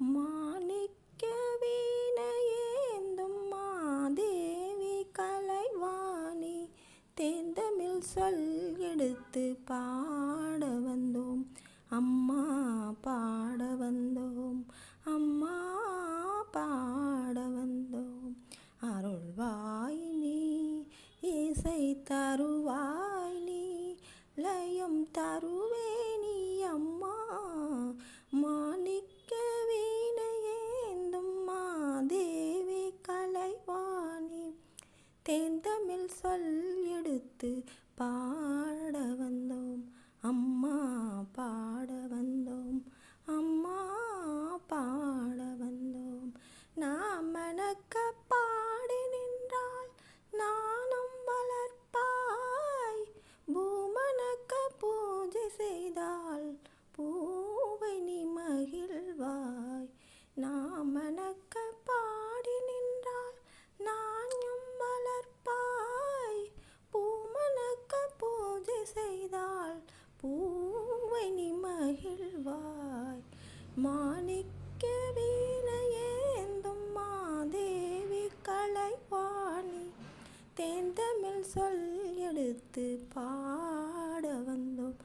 மாணிக்க வீணையேந்தும் மாதேவி கலைவாணி தேந்தமிழ் சொல் எடுத்து பாட வந்தோம். அம்மா பாட வந்தோம். அம்மா பாட வந்தோம். அருள்வாய் நீ இசை தருவாய் நீ லயம் தரு சொல் எடுத்து பா மாணிக்க வீணையேந்தும் மாதேவி கலைவாணி தேந்தமிழ் சொல் எடுத்து பாட வந்தோம்.